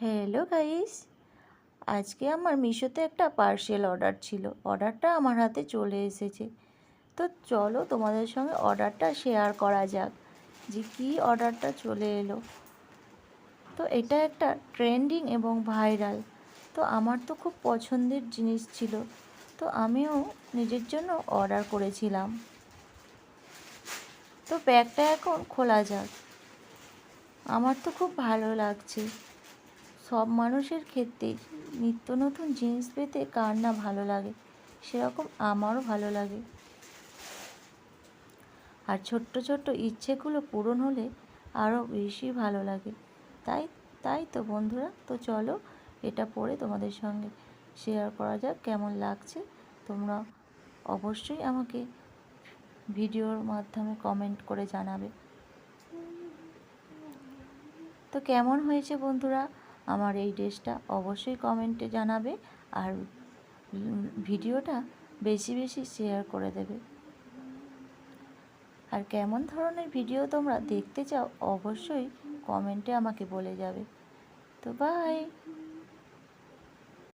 Hello guys, আজকে আমার মিশোতে একটা পার্সেল অর্ডার ছিল। অর্ডারটা আমার হাতে চলে এসেছে। তো চলো তোমাদের সঙ্গে অর্ডারটা শেয়ার করা যাক, যে কী অর্ডারটা চলে এলো। তো এটা একটা ট্রেন্ডিং এবং ভাইরাল। তো আমার তো খুব পছন্দের জিনিস ছিল। তো আমিও নিজের জন্য অর্ডার করেছিলাম। তো ব্যাগটা এখন খোলা যাক। আমার তো খুব ভালো লাগছে। সব মানুষের ক্ষেত্রে নিত্য নতুন জিনিস পেতে কার না ভালো লাগে? সেরকম আমারও ভালো লাগে। আর ছোট্ট ছোট্ট ইচ্ছেগুলো পূরণ হলে আরও বেশি ভালো লাগে। তাই তাই তো বন্ধুরা, তো চলো এটা পড়ে তোমাদের সঙ্গে শেয়ার করা যাক কেমন লাগছে। তোমরা অবশ্যই আমাকে ভিডিওর মাধ্যমে কমেন্ট করে জানাবে। তো কেমন হয়েছে বন্ধুরা? আমার এই ড্রেসটা অবশ্যই কমেন্টে জানাবে আর ভিডিওটা বেশি বেশি শেয়ার করে দেবে। আর কেমন ধরনের ভিডিও তোমরা দেখতে চাও অবশ্যই কমেন্টে আমাকে বলে যাবে। তো বাই